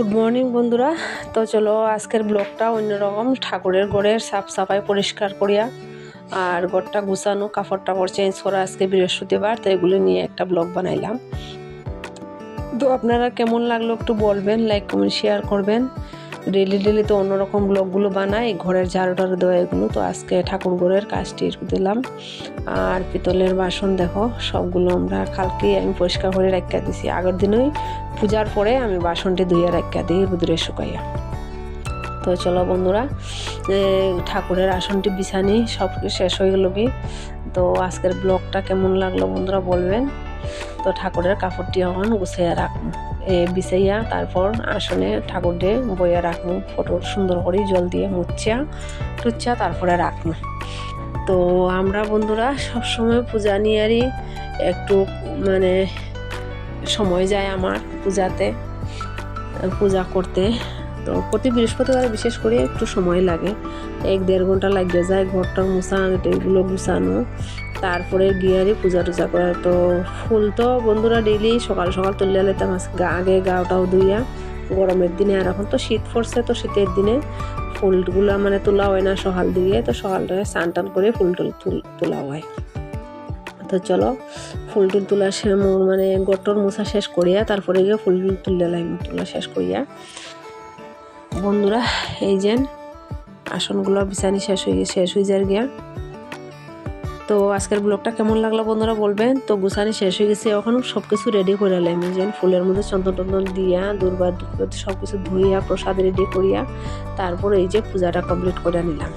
Good morning বন্ধুরা। তো চলো, আজকের ব্লগটা অন্যরকম। ঠাকুরের ঘরের সাফ সাফাই পরিষ্কার করিয়া আর ঘরটা গুছানো কাপড় টাপড় চেঞ্জ করা আজকে বৃহস্পতিবার, তো এগুলো নিয়ে একটা ব্লগ বানাইলাম। তো আপনারা কেমন লাগল একটু বলবেন লাইক কমেন্ট শেয়ার করবেন। ডেলি ডেলি তো অন্যরকম ব্লগগুলো বানাই, ঘরের ঝাড়ু টাড়ু দেওয়া এগুলো। তো আজকে ঠাকুর ঘরের কাজটি দিলাম। আর পিতলের বাসন দেখো, সবগুলো আমরা কালকেই আমি পরিষ্কার করে রাখা দিছি। আগের দিনই পূজার পরে আমি বাসনটি ধুয়ে রাখা দিই রুদ্রে শুকাইয়া। তো চলো বন্ধুরা ঠাকুরের আসনটি বিছানি, সব শেষ হয়ে গেল কি? তো আজকের ব্লগটা কেমন লাগল বন্ধুরা বলবেন। তো ঠাকুরের কাপড়টি এখন গুছাইয়া রাখব। এ, বিছাইয়া তারপর আসনে ঠাকুর দিয়ে বইয়া রাখব, ফটো সুন্দর করে জল দিয়ে মুচ্ছা টুচ্ছা তারপরে রাখব। তো আমরা বন্ধুরা সবসময় পূজা নিয়েরই একটু মানে সময় যায় আমার পূজাতে, পূজা করতে। তো প্রতি বৃহস্পতিবারে বিশেষ করে একটু সময় লাগে। এক দেড় ঘণ্টা লাগিয়ে যায়, ঘরটা মুছা এগুলো গুছানো, তারপরে গিয়ারই পূজা টুজা করা। তো ফুল তো বন্ধুরা ডেইলি সকাল সকাল তুলে লেতাম আজকে আগে গাওটাও ধুইয়া গরমের দিনে, আর এখন তো শীত পড়ছে তো শীতের দিনে ফুলগুলো মানে তোলা হয় না সকাল দিয়ে, তো সকালটা স্নান টান করে ফুল টুল তুল- হয়। তো চলো, ফুল টুল তোলা মানে গটর মোছা শেষ করিয়া তারপরে গিয়ে ফুল টুল তুললে লাইম তোলা শেষ করিয়া। বন্ধুরা, এই যে আসনগুলো বিছানি শেষ হয়ে শেষ হয়ে যায় গিয়া। তো আজকের ব্লগটা কেমন লাগল বন্ধুরা বলবেন? তো গুছানি শেষ হয়ে গেছে, এখন সব কিছু রেডি করে লাইম এই যে ফুলের মধ্যে চন্দন টন্দন দিয়া দুর্বা সব কিছু ধুইয়া, প্রসাদ রেডি করিয়া, তারপর এই যে পূজাটা কমপ্লিট করে নিলাম।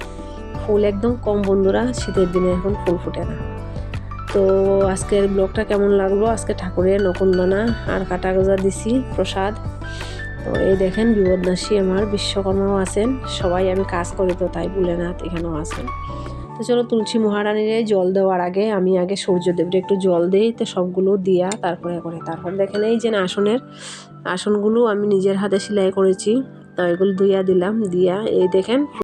ফুল একদম কম বন্ধুরা, শীতের দিনে এখন ফুল ফুটে না। তো আজকের ব্লগটা কেমন লাগল? আজকে ঠাকুরের নকুন্দনা আর কাটা গজা দিছি, প্রসাদ। তো এই দেখেন বিপদনাশী আমার, বিশ্বকর্মাও আছেন। সবাই আমি কাজ করি তো, তাই বলে এখানেও আছেন। তো চলো তুলসী মহারানীর জল দেওয়ার আগে, আমি আগে সূর্যদেবরে একটু জল দিই, তো সবগুলো দিয়া তারপরে করে। তারপর দেখেন এই যে আসনের, আসনগুলো আমি নিজের হাতে সেলাই করেছি, তো এগুলো ধুইয়া দিলাম, দিয়া এই দেখেন